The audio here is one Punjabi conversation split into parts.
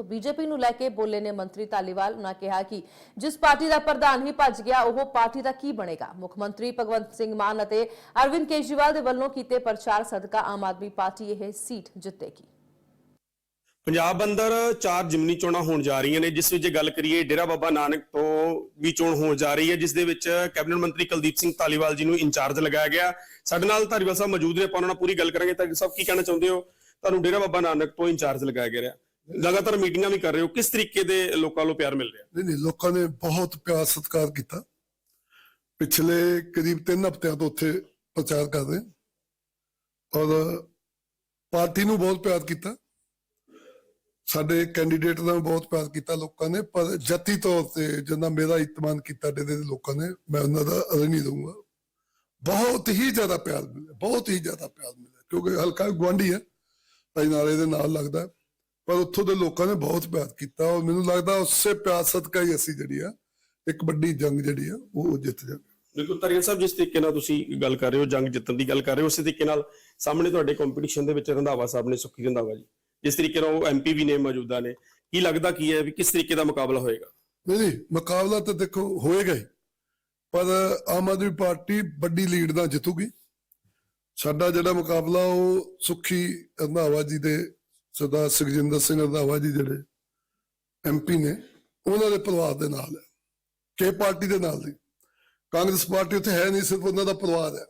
ਸੋ ਬੀਜੇਪੀ ਨੂੰ ਲੈ ਕੇ ਬੋਲੇ ਨੇ ਮੰਤਰੀ ਧਾਲੀਵਾਲ। ਉਹਨਾਂ ਕਿਹਾ ਕਿ ਜਿਸ ਪਾਰਟੀ ਦਾ ਪ੍ਰਧਾਨ ਹੀ ਭੱਜ ਗਿਆ, ਉਹ ਪਾਰਟੀ ਦਾ ਕੀ ਬਣੇਗਾ? ਮੁੱਖ ਮੰਤਰੀ ਭਗਵੰਤ ਸਿੰਘ ਮਾਨ ਅਤੇ ਅਰਵਿੰਦ ਕੇਜਰੀਵਾਲ ਦੇ ਵੱਲੋਂ ਕੀਤੇ ਪ੍ਰਚਾਰ ਸਦਕਾ ਆਮ ਆਦਮੀ ਪਾਰਟੀ ਇਹ ਸੀਟ ਜਿੱਤੇਗੀ। ਪੰਜਾਬ ਅੰਦਰ ਚਾਰ ਜਿਮਨੀ ਚੋਣਾਂ ਹੋਣ ਜਾ ਰਹੀਆਂ ਨੇ, ਜਿਸ ਵਿੱਚ ਜੇ ਗੱਲ ਕਰੀਏ, ਡੇਰਾ ਬਾਬਾ ਨਾਨਕ ਤੋਂ ਵੀ ਚੋਣ ਹੋਣ ਜਾ ਰਹੀ ਹੈ, ਜਿਸ ਦੇ ਵਿੱਚ ਕੈਬਨਿਟ ਮੰਤਰੀ ਕੁਲਦੀਪ ਸਿੰਘ ਧਾਲੀਵਾਲ ਜੀ ਨੂੰ ਇੰਚਾਰਜ ਲਗਾਇਆ ਗਿਆ। ਸਾਡੇ ਨਾਲ ਧਾਰੀਵਾਲ ਸਾਹਿਬ ਮੌਜੂਦ ਨੇ, ਆਪਾਂ ਉਹਨਾਂ ਨਾਲ ਪੂਰੀ ਗੱਲ ਕਰਾਂਗੇ। ਧਾਲੀਵਾਲ ਸਾਹਿਬ ਕੀ ਕਹਿਣਾ ਚਾਹੁੰਦੇ ਹੋ? ਤੁਹਾਨੂੰ ਡੇਰਾ ਬਾਬਾ ਨਾਨਕ ਤੋਂ ਇੰਚਾਰਜ ਲਗਾਇਆ ਗਿਆ ਲਗਾਤਾਰ ਮੀਟਿੰਗਾਂ ਵੀ ਕਰ ਰਹੇ ਹੋ। ਕਿਸ ਤਰੀਕੇ ਦੇ ਲੋਕਾਂ ਨੂੰ ਪਿਆਰ ਮਿਲ ਰਿਹਾ? ਨਹੀਂ ਨਹੀਂ, ਲੋਕਾਂ ਨੇ ਬਹੁਤ ਪਿਆਰ ਸਤਿਕਾਰ ਕੀਤਾ। ਪਿਛਲੇ ਕਰੀਬ 3 ਹਫ਼ਤਿਆਂ ਤੋਂ ਉੱਥੇ ਪ੍ਰਚਾਰ ਕਰ ਰਹੇ। ਔਰ ਪਾਰਟੀ ਨੂੰ ਬਹੁਤ ਪਿਆਰ ਕੀਤਾ। ਸਾਡੇ ਕੈਂਡੀਡੇਟ ਦਾ ਵੀ ਬਹੁਤ ਪਿਆਰ ਕੀਤਾ ਲੋਕਾਂ ਨੇ। ਪਰ ਜੱਤੀ ਤੌਰ ਤੇ ਜਿੰਨਾ ਮੇਰਾ ਇਤਮਾਨ ਕੀਤਾ ਡੇਰੇ ਦੇ ਲੋਕਾਂ ਨੇ, ਮੈਂ ਉਹਨਾਂ ਦਾ ਅਰ ਨਹੀਂ ਦਊਂਗਾ। ਬਹੁਤ ਹੀ ਜ਼ਿਆਦਾ ਪਿਆਰ ਮਿਲਿਆ, ਬਹੁਤ ਹੀ ਜ਼ਿਆਦਾ ਪਿਆਰ ਮਿਲਿਆ। ਕਿਉਂਕਿ ਹਲਕਾ ਗਵਾਂਢੀ ਹੈ। ਭਾਈ ਨਾਲੇ ਦੇ ਨਾਲ ਲੱਗਦਾ। ਪਰ ਉੱਥੋਂ ਦੇ ਲੋਕਾਂ ਨੇ ਬਹੁਤ ਪਿਆਰ ਕੀਤਾ। ਔਰ ਮੈਨੂੰ ਲੱਗਦਾ ਉਸੇ ਪਿਆਰ ਸਦਕਾ ਹੀ ਅਸੀਂ ਜਿਹੜੀ ਆ ਇੱਕ ਵੱਡੀ ਜੰਗ ਜਿਹੜੀ ਆ ਉਹ ਜਿੱਤ ਜਾਵਾਂਗੇ ਬਿਲਕੁਲ ਧਾਲੀਵਾਲ ਸਾਹਿਬ ਜਿਸ ਤਰੀਕੇ ਨਾਲ ਤੁਸੀਂ ਗੱਲ ਕਰ ਰਹੇ ਹੋ ਜੰਗ ਜਿੱਤਣ ਦੀ ਗੱਲ ਕਰ ਰਹੇ ਹੋ ਉਸੇ ਤਰੀਕੇ ਨਾਲ ਸਾਹਮਣੇ ਤੁਹਾਡੇ ਕੰਪੀਟੀਸ਼ਨ ਦੇ ਵਿੱਚ ਰੰਧਾਵਾ ਸਾਹਿਬ ਨੇ ਸੁੱਖੀ ਰੰਧਾਵਾ ਜੀ ਜਿਸ ਤਰੀਕੇ ਨਾਲ ਉਹ ਐਮਪੀ ਵੀ ਨੇ ਮੌਜੂਦਾ ਨੇ ਕੀ ਲੱਗਦਾ ਕੀ ਹੈ ਵੀ ਕਿਸ ਤਰੀਕੇ ਦਾ ਮੁਕਾਬਲਾ ਹੋਏਗਾ? ਨਹੀਂ ਨਹੀਂ ਮੁਕਾਬਲਾ ਤਾਂ ਦੇਖੋ ਹੋਏਗਾ ਹੀ। ਪਰ ਆਮ ਆਦਮੀ ਪਾਰਟੀ ਵੱਡੀ ਲੀਡ ਨਾਲ ਜਿੱਤੂਗੀ। ਸਾਡਾ ਜਿਹੜਾ ਮੁਕਾਬਲਾ ਉਹ ਸੁਖੀ ਰੰਧਾਵਾ ਜੀ ਦੇ ਸਰਦਾਰ ਸੁਖਜਿੰਦਰ ਸਿੰਘ ਰੰਧਾਵਾ ਜੀ ਜਿਹੜੇ ਐਮਪੀ ਨੇ, ਉਹਨਾਂ ਦੇ ਪਰਿਵਾਰ ਦੇ ਨਾਲ ਹੈ ਕਿ ਪਾਰਟੀ ਦੇ ਨਾਲ ਨਹੀਂ ਕਾਂਗਰਸ ਪਾਰਟੀ ਉੱਥੇ ਹੈ ਨਹੀਂ, ਸਿਰਫ ਉਹਨਾਂ ਦਾ ਪਰਿਵਾਰ ਹੈ।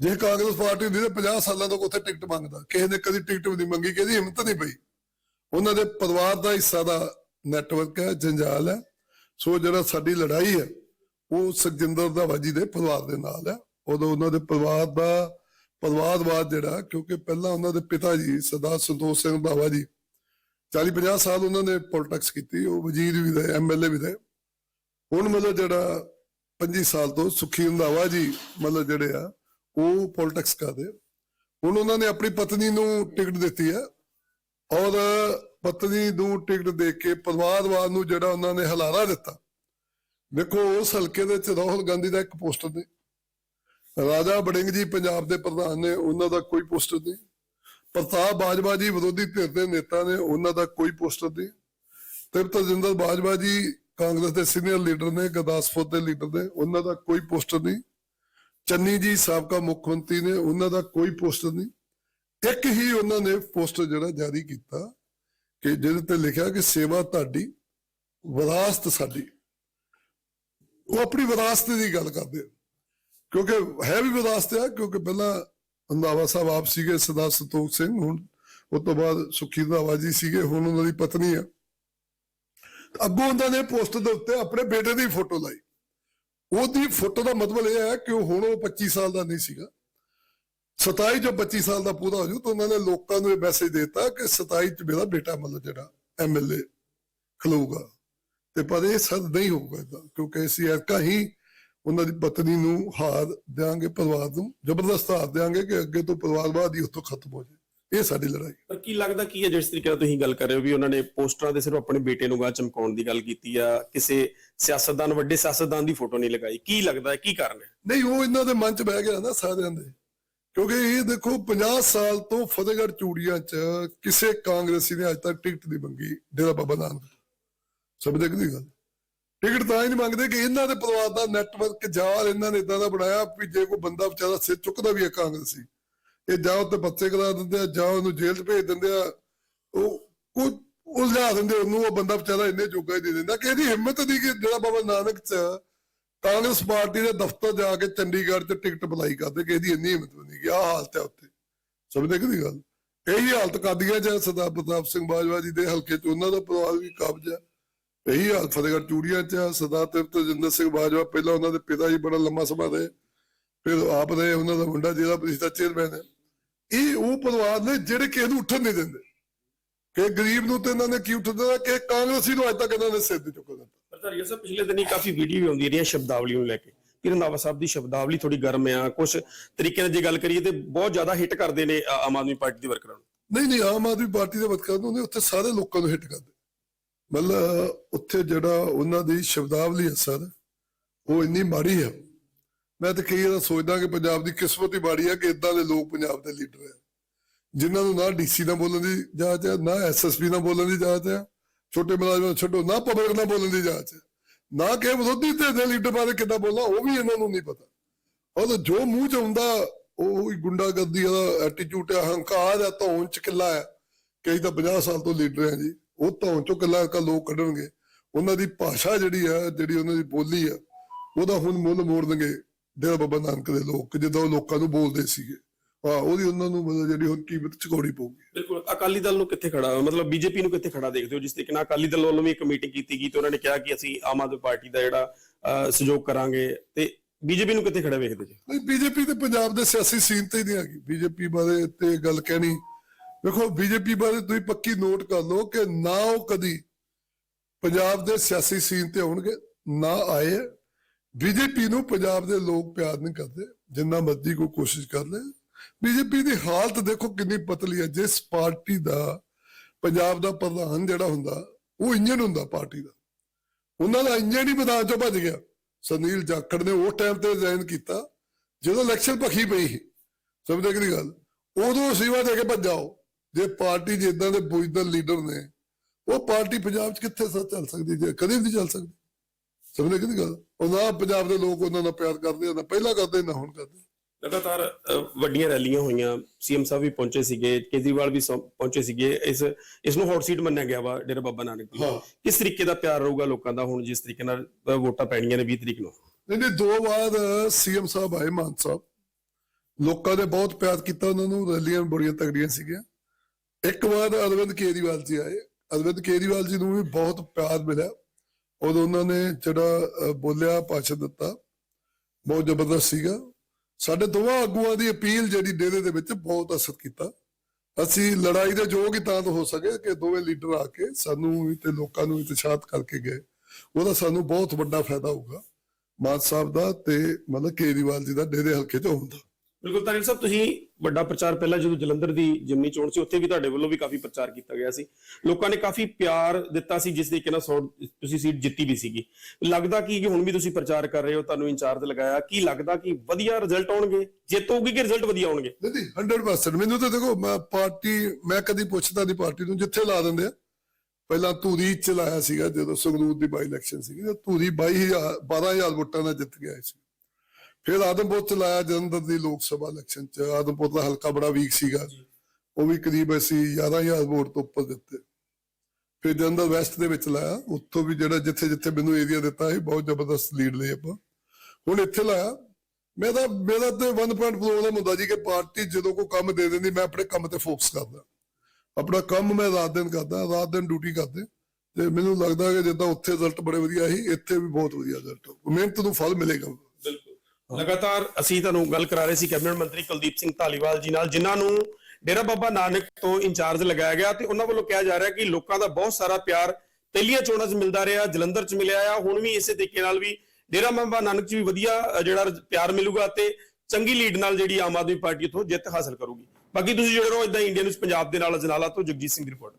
ਜੇ ਕਾਂਗਰਸ ਪਾਰਟੀ ਹੁੰਦੀ 50 ਸਾਲਾਂ ਤੋਂ ਉੱਥੇ ਟਿਕਟ ਮੰਗਦਾ। ਕਿਸੇ ਨੇ ਕਦੀ ਟਿਕਟ ਵੀ ਨਹੀਂ ਮੰਗੀ ਕਿਸੇ ਦੀ ਹਿੰਮਤ ਨਹੀਂ ਪਈ। ਉਹਨਾਂ ਦੇ ਪਰਿਵਾਰ ਦਾ ਹਿੱਸਾ ਦਾ ਨੈਟਵਰਕ ਹੈ, ਜੰਜਾਲ ਹੈ। ਸੋ ਜਿਹੜਾ ਸਾਡੀ ਲੜਾਈ ਹੈ, ਉਹ ਸੁਖਜਿੰਦਰ ਦਾ ਵਾਜੀ ਦੇ ਪਰਿਵਾਰ ਦੇ ਨਾਲ ਹੈ। ਉਦੋਂ ਉਹਨਾਂ ਦੇ ਪਰਿਵਾਰ ਦਾ ਪਰਿਵਾਰਵਾਦ ਜਿਹੜਾ, ਕਿਉਂਕਿ ਪਹਿਲਾਂ ਉਹਨਾਂ ਦੇ ਪਿਤਾ ਜੀ ਸਰਦਾਰ ਸੰਤੋਖ ਸਿੰਘ ਬਾਵਾ ਜੀ 40 50 ਸਾਲ ਉਹਨਾਂ ਨੇ ਪੋਲਿਟਿਕਸ ਕੀਤੀ, ਉਹ ਵਜ਼ੀਰ ਵੀ ਰਹੇ ਐਮਐਲਏ ਵੀ ਰਹੇ। ਹੁਣ ਮਤਲਬ ਜਿਹੜਾ 25 ਸਾਲ ਤੋਂ ਸੁਖੀ ਰੰਧਾਵਾ ਜੀ ਮਤਲਬ ਜਿਹੜੇ ਆ, ਉਹ ਪੋਲਿਟਿਕਸ ਕਰਦੇ। ਹੁਣ ਉਹਨਾਂ ਨੇ ਆਪਣੀ ਪਤਨੀ ਨੂੰ ਟਿਕਟ ਦਿੱਤੀ ਆ ਔਰ ਪਤਨੀ ਨੂੰ ਟਿਕਟ ਦੇ ਕੇ ਪਰਿਵਾਰਵਾਦ ਨੂੰ ਜਿਹੜਾ ਉਹਨਾਂ ਨੇ ਹਲਾਰਾ ਦਿੱਤਾ। ਦੇਖੋ, ਉਸ ਹਲਕੇ ਦੇ ਵਿੱਚ ਰਾਹੁਲ ਗਾਂਧੀ ਦਾ ਇੱਕ ਪੋਸਟਰ ਨੇ। ਰਾਜਾ ਬੜਿੰਗ ਜੀ ਪੰਜਾਬ ਦੇ ਪ੍ਰਧਾਨ ਨੇ, ਉਹਨਾਂ ਦਾ ਕੋਈ ਪੋਸਟਰ ਨਹੀਂ। ਪ੍ਰਤਾਪ ਬਾਜਵਾ ਜੀ ਵਿਰੋਧੀ ਧਿਰ ਦੇ ਨੇਤਾ ਨੇ, ਉਹਨਾਂ ਦਾ ਕੋਈ ਪੋਸਟਰ ਨਹੀਂ। ਤ੍ਰਿਪਤ ਰਜਿੰਦਰ ਬਾਜਵਾ ਜੀ ਕਾਂਗਰਸ ਦੇ ਸੀਨੀਅਰ ਲੀਡਰ ਨੇ, ਗੁਰਦਾਸਪੁਰ ਦੇ ਲੀਡਰ ਨੇ, ਉਹਨਾਂ ਦਾ ਕੋਈ ਪੋਸਟਰ ਨਹੀਂ। ਚੰਨੀ ਜੀ ਸਾਬਕਾ ਮੁੱਖ ਮੰਤਰੀ ਨੇ, ਉਹਨਾਂ ਦਾ ਕੋਈ ਪੋਸਟਰ ਨਹੀਂ। ਇੱਕ ਹੀ ਉਹਨਾਂ ਨੇ ਪੋਸਟਰ ਜਿਹੜਾ ਜਾਰੀ ਕੀਤਾ ਕਿ ਜਿਹਦੇ ਤੇ ਲਿਖਿਆ ਕਿ ਸੇਵਾ ਤੁਹਾਡੀ, ਵਿਰਾਸਤ ਸਾਡੀ। ਉਹ ਆਪਣੀ ਵਿਰਾਸਤ ਦੀ ਗੱਲ ਕਰਦੇ ਆ। ਕਿਉਂਕਿ ਹੈ ਵੀ ਵਿਰਾਸਤ ਆ ਕਿਉਂਕਿ ਪਹਿਲਾਂ ਰੰਧਾਵਾ ਸਾਹਿਬ ਆਪ ਸੀਗੇ ਸਰਦਾਰ ਸੰਤੋਖ ਸਿੰਘ ਹੁਣ ਉਸ ਤੋਂ ਬਾਅਦ ਸੁਖੀ ਰੰਧਾਵਾ ਜੀ ਸੀਗੇ ਹੁਣ ਉਹਨਾਂ ਦੀ ਪਤਨੀ ਆ। ਅੱਗੋਂ ਉਹਨਾਂ ਨੇ ਪੋਸਟ ਦੇ ਉੱਤੇ ਆਪਣੇ ਬੇਟੇ ਦੀ ਫੋਟੋ ਲਾਈ। ਉਹਦੀ ਫੋਟੋ ਦਾ ਮਤਲਬ ਇਹ ਹੈ ਕਿ ਹੁਣ ਉਹ 25 ਸਾਲ ਦਾ ਨਹੀਂ ਸੀਗਾ। 27 ਜੋ 25 ਸਾਲ ਦਾ ਪੂਰਾ ਹੋ ਜੂ ਤਾਂ ਉਹਨਾਂ ਨੇ ਲੋਕਾਂ ਨੂੰ ਇਹ ਮੈਸੇਜ ਦਿੱਤਾ ਕਿ 27 ਚ ਮੇਰਾ ਬੇਟਾ ਮਤਲਬ ਜਿਹੜਾ ਐਮਐਲਏ ਖਲੂਗਾ ਤੇ ਪਰ ਇਹ ਸਦ ਨਹੀਂ ਹੋਊਗਾ ਏਦਾਂ, ਕਿਉਂਕਿ ਅਸੀਂ ਐਕਾ ਹੀ ਉਹਨਾਂ ਦੀ ਪਤਨੀ ਨੂੰ ਹਾਰ ਦਿਆਂਗੇ ਪਰਿਵਾਰ ਨੂੰ ਜ਼ਬਰਦਸਤ ਹਾਰ ਦਿਆਂਗੇ ਕਿ ਅੱਗੇ ਤੋਂ ਪਰਿਵਾਰਵਾਦ ਹੀ ਉੱਥੋਂ ਖਤਮ ਹੋ ਜਾਏ। ਇਹ ਸਾਡੀ ਲੜਾਈ ਪਰ ਕੀ ਲੱਗਦਾ ਕੀ ਹੈ ਜਿਸ ਤਰੀਕੇ ਨਾਲ ਤੁਸੀਂ ਗੱਲ ਕਰ ਰਹੇ ਹੋ ਵੀ ਉਹਨਾਂ ਨੇ ਪੋਸਟਰਾਂ ਦੇ ਸਿਰਫ ਆਪਣੇ ਬੇਟੇ ਨੂੰ ਗਾਂ ਚਮਕਾਉਣ ਦੀ ਗੱਲ ਕੀਤੀ ਆ ਕਿਸੇ ਸਿਆਸਤਦਾਨ ਵੱਡੇ ਸਿਆਸਤਦਾਨ ਦੀ ਫੋਟੋ ਨਹੀਂ ਲਗਾਈ? ਕੀ ਲੱਗਦਾ ਹੈ? ਕੀ ਕਾਰਨ ਹੈ? ਨਹੀਂ ਉਹ ਇਹਨਾਂ ਦੇ ਮਨ ਚ ਬਹਿ ਗਿਆ ਨਾ ਸਾਰਿਆਂ ਦੇ। ਕਿਉਂਕਿ ਇਹ ਦੇਖੋ 50 ਸਾਲ ਤੋਂ ਫਤਿਹਗੜ੍ਹ ਚੂੜੀਆਂ ਚ ਕਿਸੇ ਕਾਂਗਰਸੀ ਨੇ ਅੱਜ ਤੱਕ ਟਿਕਟ ਨਹੀਂ ਮੰਗੀ ਡੇਰਾ ਬਾਬਾ ਨਾਨਕ। ਸਭ ਦੇ ਦੀ ਗੱਲ? ਟਿਕਟ ਤਾਂ ਹੀ ਨਹੀਂ ਮੰਗਦੇ ਕਿ ਇਹਨਾਂ ਦੇ ਪਰਿਵਾਰ ਦਾ ਨੈਟਵਰਕ ਜਾਲ ਇਹਨਾਂ ਨੇ ਇਦਾਂ ਦਾ ਬਣਾਇਆ ਵੀ ਜੇ ਕੋਈ ਬੰਦਾ ਵਿਚਾਰਾ ਸਿਰ ਚੁੱਕਦਾ ਵੀ ਹੈ ਕਾਂਗਰਸੀ, ਇਹ ਜਾਂ ਉੱਤੇ ਬੱਚੇ ਕਰਾ ਦਿੰਦੇ ਆ ਜਾਂ ਉਹਨੂੰ ਜੇਲ੍ਹ 'ਚ ਭੇਜ ਦਿੰਦੇ ਆ, ਉਹ ਕੋਈ ਉਲਝਾ ਦਿੰਦੇ ਉਹਨੂੰ, ਉਹ ਬੰਦਾ ਵਿਚਾਰਾ ਇੰਨੇ ਜੋਗਾ ਹੀ ਦੇ ਦਿੰਦਾ ਕਿ ਇਹਦੀ ਹਿੰਮਤ ਨਹੀਂ ਕਿ ਜਿਹੜਾ ਬਾਬਾ ਨਾਨਕ ਚ ਕਾਂਗਰਸ ਪਾਰਟੀ ਦੇ ਦਫ਼ਤਰ ਜਾ ਕੇ ਚੰਡੀਗੜ੍ਹ 'ਚ ਟਿਕਟ ਅਪਲਾਈ ਕਰਦੇ ਕਿ ਇਹਦੀ ਇੰਨੀ ਹਿੰਮਤ ਬਣੀ ਕਿ ਆਹ ਹਾਲਤ ਹੈ ਉੱਥੇ। ਸਮਝਦੇ ਕਿ ਗੱਲ? ਇਹੀ ਹਾਲਤ ਕਰਦੀਆਂ ਜਾਂ ਸਰਦਾਰ ਪ੍ਰਤਾਪ ਸਿੰਘ ਬਾਜਵਾ ਜੀ ਦੇ ਹਲਕੇ 'ਚ, ਉਹਨਾਂ ਦਾ ਪਰਿਵਾਰ ਵੀ ਕਾਬਜ ਹੈ ਇਹੀ ਹਾਲਤ ਫਤਿਹਗੜ੍ਹ ਚੂੜੀਆਂ 'ਚ ਆ, ਸਰਦਾਰ ਤ੍ਰਿਪਤ ਜਿੰਦਰ ਸਿੰਘ ਬਾਜਵਾ ਪਹਿਲਾਂ ਉਹਨਾਂ ਦੇ ਪਿਤਾ ਜੀ ਬੜਾ ਲੰਮਾ ਸਮਾਂ ਰਹੇ ਫਿਰ ਆਪ ਰਹੇ ਉਹਨਾਂ ਦਾ ਮੁੰਡਾ ਜਿਹੜਾ ਪ੍ਰੀਸ਼ਦਾ ਚੇਅਰਮੈਨ ਹੈ। ਇਹ ਉਹ ਪਰਿਵਾਰ ਨੇ ਜਿਹੜੇ ਕਿਸੇ ਨੂੰ ਉੱਠਣ ਨਹੀਂ ਦਿੰਦੇ। ਕਿ ਗਰੀਬ ਨੂੰ ਤੇ ਇਹਨਾਂ ਨੇ ਕੀ ਉੱਠਣ ਦੇਣਾ ਕਿ ਕਾਂਗਰਸੀ ਨੂੰ ਅੱਜ ਤੱਕ ਇਹਨਾਂ ਨੇ ਸਿਰ ਤੇ ਚੁੱਕ ਦਿੱਤਾ। ਪਰ ਧਾਰੀਵਾਲ ਸਾਹਿਬ ਪਿਛਲੇ ਦਿਨੀ ਕਾਫੀ ਵੀਡੀਓ ਵੀ ਆਉਂਦੀ ਰਹੀਆਂ ਸ਼ਬਦਾਵਲੀ ਨੂੰ ਲੈ ਕੇ। ਕਿ ਰੰਧਾਵਾ ਸਾਹਿਬ ਦੀ ਸ਼ਬਦਾਵਲੀ ਥੋੜੀ ਗਰਮ ਆ ਕੁਝ ਤਰੀਕੇ ਨਾਲ ਜੇ ਗੱਲ ਕਰੀਏ ਤੇ ਬਹੁਤ ਜ਼ਿਆਦਾ ਹਿੱਟ ਕਰਦੇ ਨੇ ਆਮ ਆਦਮੀ ਪਾਰਟੀ ਦੇ ਵਰਕਰਾਂ ਨੂੰ। ਨਹੀਂ ਨਹੀਂ ਆਮ ਆਦਮੀ ਪਾਰਟੀ ਦੇ ਵਰਕਰਾਂ ਨੂੰ ਨਹੀਂ ਉੱਥੇ ਸਾਰੇ ਲੋਕਾਂ ਨੂੰ ਹਿੱਟ ਕਰਦੇ। ਮਤਲਬ ਉੱਥੇ ਜਿਹੜਾ ਉਹਨਾਂ ਦੀ ਸ਼ਬਦਾਵਲੀ ਹੈ ਸਰ, ਉਹ ਇੰਨੀ ਮਾੜੀ ਹੈ। ਮੈਂ ਤਾਂ ਕਈ ਵਾਰ ਸੋਚਦਾ ਕਿ ਪੰਜਾਬ ਦੀ ਕਿਸਮਤ ਹੀ ਮਾੜੀ ਹੈ ਕਿ ਇਦਾਂ ਦੇ ਲੋਕ ਪੰਜਾਬ ਦੇ ਲੀਡਰ ਹੈ। ਜਿਨ੍ਹਾਂ ਨੂੰ ਨਾ ਡੀਸੀ ਨਾਲ ਬੋਲਣ ਦੀ ਜਾਚ ਹੈ, ਨਾ ਐਸਐਸਪੀ ਨਾਲ ਬੋਲਣ ਦੀ ਇਜਾਜ਼ਤ ਹੈ, ਛੋਟੇ ਮੁਲਾਜ਼ਮਾਂ ਛੱਡੋ, ਨਾ ਪਬਲਿਕ ਨਾਲ ਬੋਲਣ ਦੀ ਜਾਚ ਹੈ। ਨਾ ਕਿ ਵਿਰੋਧੀ ਧਿਰ ਦੇ ਲੀਡਰ ਬਾਰੇ ਕਿੱਦਾਂ ਬੋਲਣਾ ਉਹ ਵੀ ਇਹਨਾਂ ਨੂੰ ਨਹੀਂ ਪਤਾ। ਉਹ ਜੋ ਮੂੰਹ ਚ ਆਉਂਦਾ, ਉਹ ਹੀ ਗੁੰਡਾਗਰਦੀ ਦਾ ਐਟੀਟਿਊਡ ਹੈ, ਹੰਕਾਰ ਹੈ, ਧੌਣ ਚ ਕਿੱਲਾ ਹੈ। ਕਈ ਤਾਂ 50 ਸਾਲ ਤੋਂ ਲੀਡਰ ਹੈ ਜੀ। ਉਹ ਧੌਣ ਚੋਂ ਕਿੱਲਾ ਕਾ ਲੋਕ ਕੱਢਣਗੇ। ਉਹਨਾਂ ਦੀ ਭਾਸ਼ਾ ਜਿਹੜੀ ਆ ਜਿਹੜੀ ਉਹਨਾਂ ਦੀ ਬੋਲੀ ਆ ਉਹਦਾ ਹੁਣ ਮੁੱਲ ਮੋੜਨਗੇ ਡੇਰਾ ਬਾਬਾ ਨਾਨਕ ਦੇ ਲੋਕ ਜਦੋਂ ਲੋਕਾਂ ਨੂੰ ਬੋਲਦੇ ਸੀਗੇ। ਹਾਂ ਉਹਦੀ ਉਹਨਾਂ ਨੂੰ ਮਤਲਬ ਜਿਹੜੀ ਹੁਣ ਕੀਮਤ ਚੁਕਾਉਣੀ ਪਊਗੀ। ਬਿਲਕੁਲ ਅਕਾਲੀ ਦਲ ਨੂੰ ਕਿੱਥੇ ਖੜਾ ਮਤਲਬ ਬੀਜੇਪੀ ਨੂੰ ਕਿੱਥੇ ਖੜਾ ਦੇਖਦੇ ਹੋ? ਜਿਸ ਤਰੀਕੇ ਨਾਲ ਅਕਾਲੀ ਦਲ ਵੱਲੋਂ ਵੀ ਇੱਕ ਮੀਟਿੰਗ ਕੀਤੀ ਗਈ ਤੇ ਉਹਨਾਂ ਨੇ ਕਿਹਾ ਕਿ ਅਸੀਂ ਆਮ ਆਦਮੀ ਪਾਰਟੀ ਦਾ ਜਿਹੜਾ ਸਹਿਯੋਗ ਕਰਾਂਗੇ। ਤੇ ਬੀਜੇਪੀ ਨੂੰ ਕਿੱਥੇ ਖੜਾ ਵੇਖਦੇ ਜੀ? ਨਹੀਂ ਬੀਜੇਪੀ ਤੇ ਪੰਜਾਬ ਦੇ ਸਿਆਸੀ ਸੀਨ ਤੇ ਹੀ ਨਹੀਂ ਹੈਗੀ। ਬੀਜੇਪੀ ਬਾਰੇ ਤੇ ਗੱਲ ਕਹਿਣੀ ਵੇਖੋ ਬੀਜੇਪੀ ਬਾਰੇ ਤੁਸੀਂ ਪੱਕੀ ਨੋਟ ਕਰ ਲਓ ਕਿ ਨਾ ਉਹ ਕਦੀ ਪੰਜਾਬ ਦੇ ਸਿਆਸੀ ਸੀਨ ਤੇ ਆਉਣਗੇ, ਨਾ ਆਏ। ਬੀਜੇਪੀ ਨੂੰ ਪੰਜਾਬ ਦੇ ਲੋਕ ਪਿਆਰ ਨਹੀਂ ਕਰਦੇ, ਜਿੰਨਾ ਮਰਜ਼ੀ ਕੋਈ ਕੋਸ਼ਿਸ਼ ਕਰ ਲੈ। ਬੀਜੇਪੀ ਦੀ ਹਾਲਤ ਦੇਖੋ ਕਿੰਨੀ ਪਤਲੀ ਹੈ। ਜਿਸ ਪਾਰਟੀ ਦਾ ਪੰਜਾਬ ਦਾ ਪ੍ਰਧਾਨ ਜਿਹੜਾ ਹੁੰਦਾ, ਉਹ ਇੰਜਨ ਹੁੰਦਾ ਪਾਰਟੀ ਦਾ। ਉਹਨਾਂ ਦਾ ਇੰਜਨ ਹੀ ਮੈਦਾਨ ਚੋਂ ਭੱਜ ਗਿਆ। ਸੁਨੀਲ ਜਾਖੜ ਨੇ ਉਸ ਟਾਈਮ ਤੇ ਰਿਜ਼ਾਈਨ ਕੀਤਾ, ਜਦੋਂ ਇਲੈਕਸ਼ਨ ਭਖੀ ਪਈ ਸੀ। ਸਮਝਦੇ ਕਿ ਗੱਲ? ਉਦੋਂ ਸੇਵਾ ਦੇ ਕੇ ਭੱਜਾਓ ਜੇ ਪਾਰਟੀ ਜਿੱਦਾਂ ਦੇ ਬੁੱਝਦਲ ਲੀਡਰ ਨੇ ਉਹ ਪਾਰਟੀ ਪੰਜਾਬ 'ਚ ਕਿੱਥੇ ਸੱਚ ਚੱਲ ਸਕਦੀ ਜੇ? ਕਦੇ ਵੀ ਨਹੀਂ ਚੱਲ ਸਕਦੀ। ਸਮਝਦੇ ਕਿ ਨਹੀਂ ਗੱਲ? ਉਹ ਨਾ ਪੰਜਾਬ ਦੇ ਲੋਕ ਉਹਨਾਂ ਨਾਲ ਪਿਆਰ ਕਰਦੇ ਆ ਨਾ ਪਹਿਲਾਂ ਕਰਦੇ ਨਾ ਹੁਣ ਕਰਦੇ। ਲਗਾਤਾਰ ਵੱਡੀਆਂ ਰੈਲੀਆਂ ਹੋਈਆਂ। ਸੀਐਮ ਸਾਹਿਬ ਵੀ ਪਹੁੰਚੇ ਸੀਗੇ ਕੇਜਰੀਵਾਲ ਵੀ ਪਹੁੰਚੇ ਸੀਗੇ। ਇਸ ਇਸ ਨੂੰ ਹੌਟ ਸੀਟ ਮੰਨਿਆ ਗਿਆ ਵਾ ਡੇਰਾ ਬਾਬਾ ਨਾਨਕ ਦੀ। ਕਿਸ ਤਰੀਕੇ ਦਾ ਪਿਆਰ ਰਹੂਗਾ ਲੋਕਾਂ ਦਾ ਹੁਣ ਜਿਸ ਤਰੀਕੇ ਨਾਲ ਵੋਟਾਂ ਪੈਣੀਆਂ ਨੇ 20 ਤਰੀਕ ਨੂੰ? ਨਹੀਂ ਨਹੀਂ ਦੋ ਵਾਰ ਸੀਐਮ ਸਾਹਿਬ ਆਏ ਮਾਨ ਸਾਹਿਬ। ਲੋਕਾਂ ਨੇ ਬਹੁਤ ਪਿਆਰ ਕੀਤਾ ਉਹਨਾਂ ਨੂੰ ਰੈਲੀਆਂ ਬੜੀਆਂ ਤਗੜੀਆਂ ਸੀਗੀਆਂ। ਇੱਕ ਵਾਰ ਅਰਵਿੰਦ ਕੇਜਰੀਵਾਲ ਜੀ ਆਏ। ਅਰਵਿੰਦ ਕੇਜਰੀਵਾਲ ਜੀ ਨੂੰ ਵੀ ਬਹੁਤ ਪਿਆਰ ਮਿਲਿਆ। ਉਦੋਂ ਉਹਨਾਂ ਨੇ ਜਿਹੜਾ ਬੋਲਿਆ, ਭਾਸ਼ਣ ਦਿੱਤਾ। ਬਹੁਤ ਜ਼ਬਰਦਸਤ ਸੀਗਾ। ਸਾਡੇ ਦੋਵਾਂ ਆਗੂਆਂ ਦੀ ਅਪੀਲ ਜਿਹੜੀ ਡੇਰੇ ਦੇ ਵਿੱਚ ਬਹੁਤ ਅਸਰ ਕੀਤਾ। ਅਸੀਂ ਲੜਾਈ ਦੇ ਯੋਗ ਹੀ ਤਾਂ ਹੋ ਸਕੇ ਕਿ ਦੋਵੇਂ ਲੀਡਰ ਆ ਕੇ ਸਾਨੂੰ ਵੀ ਤੇ ਲੋਕਾਂ ਨੂੰ ਇਤਸ਼ਾਤ ਕਰਕੇ ਗਏ। ਉਹਦਾ ਸਾਨੂੰ ਬਹੁਤ ਵੱਡਾ ਫਾਇਦਾ ਹੋਊਗਾ। ਮਾਨ ਸਾਹਿਬ ਦਾ ਤੇ ਮਤਲਬ ਕੇਜਰੀਵਾਲ ਜੀ ਦਾ ਡੇਰੇ ਹਲਕੇ ਚ ਹੋਣ ਦਾ। ਬਿਲਕੁਲ ਤਾਰਿਕ ਸਾਹਿਬ, ਤੁਸੀਂ ਵੱਡਾ ਪ੍ਰਚਾਰ ਪਹਿਲਾਂ ਜਦੋਂ ਜਲੰਧਰ ਦੀ ਜਿਮਨੀ ਚੋਣ ਸੀ, ਉੱਥੇ ਵੀ ਤੁਹਾਡੇ ਵੱਲੋਂ ਵੀ ਕਾਫੀ ਪ੍ਰਚਾਰ ਕੀਤਾ ਗਿਆ ਸੀ। ਲੋਕਾਂ ਨੇ ਕਾਫੀ ਪਿਆਰ ਦਿੱਤਾ ਸੀ, ਜਿਸ ਤਰੀਕੇ ਨਾਲ ਤੁਸੀਂ ਸੀਟ ਜਿੱਤੀ ਵੀ ਸੀਗੀ। ਲੱਗਦਾ ਕੀ ਕਿ ਹੁਣ ਵੀ ਤੁਸੀਂ ਪ੍ਰਚਾਰ ਕਰ ਰਹੇ ਹੋ, ਤੁਹਾਨੂੰ ਇੰਚਾਰਜ ਲਗਾਇਆ, ਕੀ ਲੱਗਦਾ ਕਿ ਵਧੀਆ ਰਿਜ਼ਲਟ ਆਉਣਗੇ? ਜਿੱਤ ਕਿ ਰਿਜ਼ਲਟ ਵਧੀਆ ਆਉਣਗੇ? ਨਹੀਂ 100% ਮੈਨੂੰ ਤਾਂ ਦੇਖੋ, ਮੈਂ ਪਾਰਟੀ, ਮੈਂ ਕਦੀ ਪੁੱਛਦਾ ਨਹੀਂ ਪਾਰਟੀ ਨੂੰ, ਜਿੱਥੇ ਲਾ ਦਿੰਦੇ ਆ। ਪਹਿਲਾਂ ਧੂਰੀ ਚ ਲਾਇਆ ਸੀਗਾ, ਜਦੋਂ ਸੰਗਰੂਰ ਦੀ ਬਾਈ ਇਲੈਕਸ਼ਨ ਸੀਗੀ, ਤੇ ਧੂਰੀ 22000 12000 ਵੋਟਾਂ ਨਾਲ ਜਿੱਤ ਗਿਆ ਸੀ। ਫਿਰ ਆਦਮਪੁਰ ਚ ਲਾਇਆ ਜਲੰਧਰ ਦੀ ਲੋਕ ਸਭਾ ਇਲੈਕਸ਼ਨ ਚ। ਆਦਮਪੁਰ ਦਾ ਹਲਕਾ ਬੜਾ ਵੀਕ ਸੀਗਾ। ਉਹ ਵੀ ਕਰੀਬ ਅਸੀਂ 11000 ਵੋਟ ਤੋਂ ਉੱਪਰ ਦਿੱਤੇ। ਫਿਰ ਜਲੰਧਰ ਵੈਸਟ ਦੇ ਵਿੱਚ ਲਾਇਆ। ਉੱਥੋਂ ਵੀ ਜਿਹੜਾ ਜਿੱਥੇ ਜਿੱਥੇ ਮੈਨੂੰ ਏਰੀਆ ਦਿੱਤਾ ਸੀ, ਬਹੁਤ ਜ਼ਬਰਦਸਤ ਲੀਡ ਲਈ ਆਪਾਂ। ਹੁਣ ਇੱਥੇ ਲਾਇਆ। ਮੇਰਾ ਮੇਰਾ ਤੇ ਵਨ ਪੁਆਇੰਟ ਪ੍ਰੋਬਲਮ ਹੁੰਦਾ ਜੀ ਕਿ ਪਾਰਟੀ ਜਦੋਂ ਕੋਈ ਕੰਮ ਦੇ ਦਿੰਦੀ, ਮੈਂ ਆਪਣੇ ਕੰਮ ਤੇ ਫੋਕਸ ਕਰਦਾ। ਆਪਣਾ ਕੰਮ ਮੈਂ ਰਾਤ ਦਿਨ ਕਰਦਾ, ਰਾਤ ਦਿਨ ਡਿਊਟੀ ਕਰਦੇ। ਤੇ ਮੈਨੂੰ ਲੱਗਦਾ ਕਿ ਜਿੱਦਾਂ ਉੱਥੇ ਰਿਜ਼ਲਟ ਬੜੇ ਵਧੀਆ ਸੀ, ਇੱਥੇ ਵੀ ਬਹੁਤ ਵਧੀਆ ਰਿਜ਼ਲਟ ਮਿਹਨਤ ਨੂੰ ਫਲ ਮਿਲੇਗਾ। ਲਗਾਤਾਰ ਅਸੀਂ ਤੁਹਾਨੂੰ ਗੱਲ ਕਰਾ ਰਹੇ ਸੀ ਕੈਬਨਿਟ ਮੰਤਰੀ ਕੁਲਦੀਪ ਸਿੰਘ ਧਾਲੀਵਾਲ ਜੀ ਨਾਲ, ਜਿਨ੍ਹਾਂ ਨੂੰ ਡੇਰਾ ਬਾਬਾ ਨਾਨਕ ਤੋਂ ਇੰਚਾਰਜ ਲਗਾਇਆ ਗਿਆ ਤੇ ਉਹਨਾਂ ਵੱਲੋਂ ਕਿਹਾ ਜਾ ਰਿਹਾ ਕਿ ਲੋਕਾਂ ਦਾ ਬਹੁਤ ਸਾਰਾ ਪਿਆਰ ਪਹਿਲੀਆਂ ਚੋਣਾਂ 'ਚ ਮਿਲਦਾ ਰਿਹਾ, ਜਲੰਧਰ 'ਚ ਮਿਲਿਆ ਆ। ਹੁਣ ਵੀ ਇਸੇ ਤਰੀਕੇ ਨਾਲ ਵੀ ਡੇਰਾ ਬਾਬਾ ਨਾਨਕ 'ਚ ਵੀ ਵਧੀਆ ਜਿਹੜਾ ਪਿਆਰ ਮਿਲੂਗਾ ਤੇ ਚੰਗੀ ਲੀਡ ਨਾਲ ਜਿਹੜੀ ਆਮ ਆਦਮੀ ਪਾਰਟੀ ਤੋਂ ਜਿੱਤ ਹਾਸਲ ਕਰੂਗੀ। ਬਾਕੀ ਤੁਸੀਂ ਜਿਹੜੇ ਰਹੋ ਇਦਾਂ ਇੰਡੀਆ ਨਿਊਜ਼ ਪੰਜਾਬ ਦੇ ਨਾਲ, ਅਜਨਾਲਾ ਤੋਂ ਜਗਜੀਤ ਸਿੰਘ ਦੀ ਰਿਪੋਰਟ।